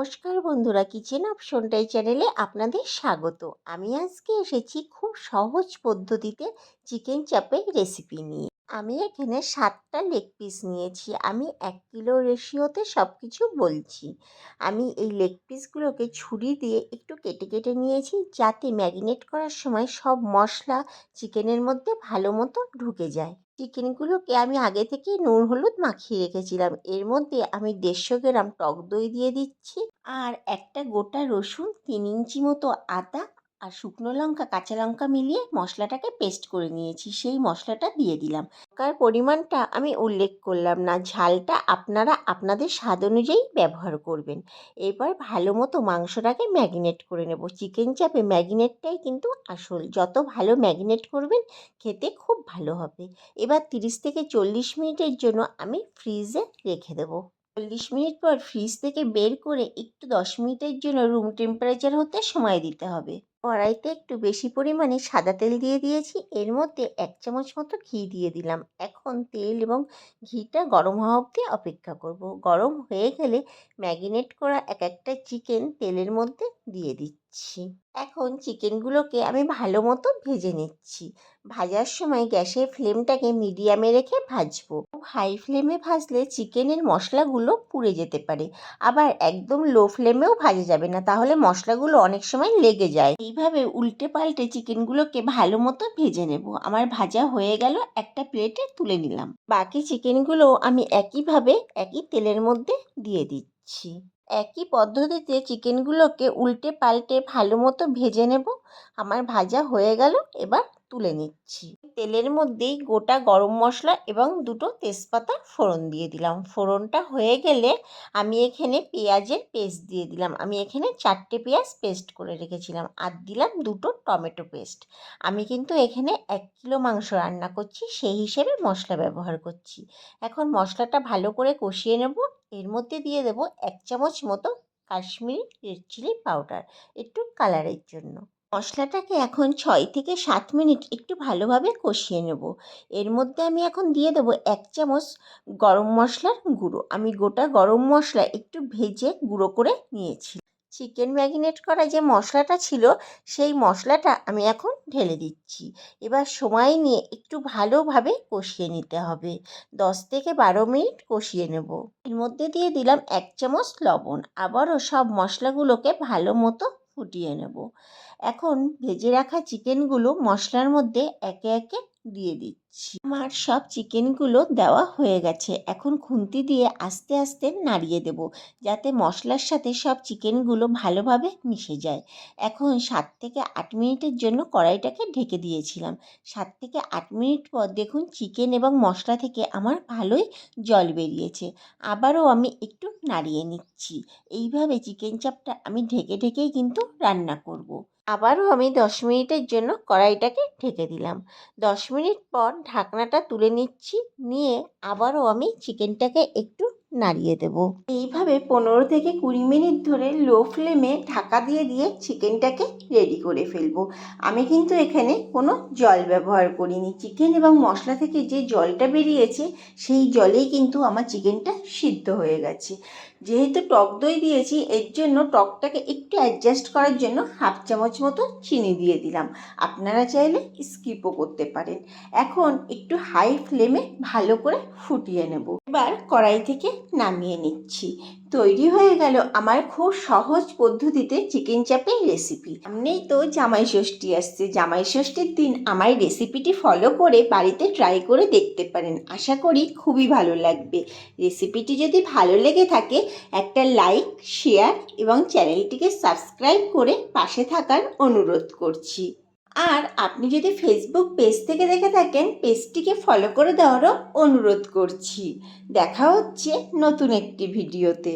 নমস্কার বন্ধুরা, কিচেন অপশনটাই চ্যানেলে আপনাদের স্বাগত। আমি আজকে এসেছি খুব সহজ পদ্ধতিতে চিকেন চাপের রেসিপি নিয়ে। আমি এখানে সাতটা লেগ পিস নিয়েছি, আমি এক কিলো রেশিওতে সব কিছু বলছি। আমি এই লেগ পিসগুলোকে ছুরি দিয়ে একটু কেটে কেটে নিয়েছি, যাতে ম্যারিনেট করার সময় সব মশলা চিকেনের মধ্যে ভালো মতো ঢুকে যায়। চিকেনগুলোকে আমি আগে থেকে নুন, হলুদ মাখিয়ে রেখেছিলাম। এর মধ্যে আমি দেড়শো গ্রাম টক দই দিয়ে দিচ্ছি আর একটা গোটা রসুন তিন ইঞ্চি মতো আদা আর শুকনো লঙ্কা, কাঁচা লঙ্কা মিলিয়ে মশলাটাকে পেস্ট করে নিয়েছি। সেই মশলাটা দিয়ে দিলাম। লঙ্কার পরিমাণটা আমি উল্লেখ করলাম না। ঝালটা আপনারা আপনাদের স্বাদ অনুযায়ী ব্যবহার করবেন। এবার ভালো মতো মাংসটাকে ম্যাগিনেট করে নেব। চিকেন চাপে ম্যাগিনেটটাই কিন্তু আসল। যত ভালো ম্যাগিনেট করবেন, খেতে খুব ভালো হবে। এবার তিরিশ থেকে চল্লিশ মিনিটের জন্য আমি ফ্রিজে রেখে দেবো। চল্লিশ মিনিট পর ফ্রিজ থেকে বের করে একটু দশ মিনিটের জন্য রুম টেম্পারেচার হতে সময় দিতে হবে। কড়াইতে একটু বেশি পরিমাণে সাদা তেল দিয়ে দিয়েছি। এর মধ্যে এক চামচ মতো ঘি দিয়ে দিলাম। এখন তেল এবং ঘিটা গরম হওয়া অবধি অপেক্ষা করব। গরম হয়ে গেলে ম্যাগিনেট করা এক একটা চিকেন তেলের মধ্যে দিয়ে দিচ্ছি। এখন চিকেনগুলোকে আমি ভালো মতো ভেজে নিচ্ছি। ভাজার সময় গ্যাসের ফ্লেমটাকে মিডিয়ামে রেখে ভাজবো। হাই ফ্লেমে ভাজলে চিকেনের মশলাগুলো পুড়ে যেতে পারে। আবার একদম লো ফ্লেমেও ভাজা যাবে না, তাহলে মশলাগুলো অনেক সময় লেগে যায়। এইভাবে উল্টে পাল্টে চিকেনগুলোকে ভালো মতো ভেজে নেব। আমার ভাজা হয়ে গেল, একটা প্লেটে তুলে নিলাম। বাকি চিকেনগুলো আমি একইভাবে একই তেলের মধ্যে দিয়ে দিচ্ছি। একই পদ্ধতিতে চিকেনগুলোকে উল্টে পাল্টে ভালো মতো ভেজে নেব। আমার ভাজা হয়ে গেল, এবার তুলে নিচ্ছি। তেলের মধ্যেই গোটা গরম মশলা এবং দুটো তেজপাতা ফোড়ন দিয়ে দিলাম। ফোড়নটা হয়ে গেলে আমি এখানে পেঁয়াজের পেস্ট দিয়ে দিলাম। আমি এখানে চারটে পেঁয়াজ পেস্ট করে রেখেছিলাম আর দিলাম দুটো টমেটো পেস্ট। আমি কিন্তু এখানে এক কিলো মাংস রান্না করছি, সেই হিসেবে মশলা ব্যবহার করছি। এখন মশলাটা ভালো করে কষিয়ে নেব। এর মধ্যে দিয়ে দেব এক চামচ মতো কাশ্মীরি রেড চিলি পাউডার একটু কালারের জন্য। মশলাটাকে এখন ছয় থেকে সাত মিনিট একটু ভালোভাবে কষিয়ে নেব। এর মধ্যে আমি এখন দিয়ে দেবো এক চামচ গরম মশলার গুঁড়ো। আমি গোটা গরম মশলা একটু ভেজে গুঁড়ো করে নিয়েছি। চিকেন ম্যাগিনেট করা যে মশলাটা ছিল, সেই মশলাটা আমি এখন ঢেলে দিচ্ছি। এবার সময় নিয়ে একটু ভালোভাবে কষিয়ে নিতে হবে। দশ থেকে বারো মিনিট কষিয়ে নেব। এর মধ্যে দিয়ে দিলাম এক চামচ লবণ। আবারও সব মশলাগুলোকে ভালো মতো ফুটিয়ে নেব। এখন ভেজে রাখা চিকেনগুলো মশলার মধ্যে একে একে দিয়ে দিচ্ছি। আমার সব চিকেনগুলো দেওয়া হয়ে গেছে। এখন খুন্তি দিয়ে আস্তে আস্তে নাড়িয়ে দেব, যাতে মশলার সাথে সব চিকেনগুলো ভালোভাবে মিশে যায়। এখন সাত থেকে আট মিনিটের জন্য কড়াইটাকে ঢেকে দিয়েছিলাম। সাত থেকে আট মিনিট পর দেখুন চিকেন এবং মশলা থেকে আমার ভালোই জল বেরিয়েছে। আবারও আমি একটু নাড়িয়ে নিচ্ছি। এইভাবে চিকেন চাপটা আমি ঢেকে ঢেকেই কিন্তু রান্না করব। আবারও আমি দশ মিনিটের জন্য কড়াইটাকে ঢেকে দিলাম। দশ মিনিট পর ঢাকনাটা তুলে নিচ্ছি, নিয়ে আবারও আমি চিকেনটাকে একটু নাড়িয়ে দেব। এইভাবে পনেরো থেকে কুড়ি মিনিট ধরে লো ফ্লেমে ঢাকা দিয়ে দিয়ে চিকেনটাকে রেডি করে ফেলব। আমি কিন্তু এখানে কোনো জল ব্যবহার করিনি। চিকেন এবং মশলা থেকে যে জলটা বেরিয়েছে, সেই জলেই কিন্তু আমার চিকেনটা সিদ্ধ হয়ে গেছে। যেহেতু টক দই দিয়েছি, এর জন্য টকটাকে একটু অ্যাডজাস্ট করার জন্য হাফ চামচ মতো চিনি দিয়ে দিলাম। আপনারা চাইলে স্কিপও করতে পারেন। এখন একটু হাই ফ্লেমে ভালো করে ফুটিয়ে নেব। এবার কড়াই থেকে নামিয়ে নিচ্ছি। তৈরি হয়ে গেল আমার খুব সহজ পদ্ধতিতে চিকেন চাপের রেসিপি সামনেই তো জামাই ষষ্ঠী আসছে। জামাই ষষ্ঠীর দিন আমার রেসিপিটি ফলো করে বাড়িতে ট্রাই করে দেখতে পারেন। আশা করি খুবই ভালো লাগবে। রেসিপিটি যদি ভালো লেগে থাকে, একটা লাইক শেয়ার এবং চ্যানেলটিকে সাবস্ক্রাইব করে পাশে থাকার অনুরোধ করছি। আর আপনি যদি ফেসবুক পেজ থেকে দেখে থাকেন পেজটিকে ফলো করে দেওয়ারও অনুরোধ করছি। দেখা হচ্ছে নতুন একটি ভিডিওতে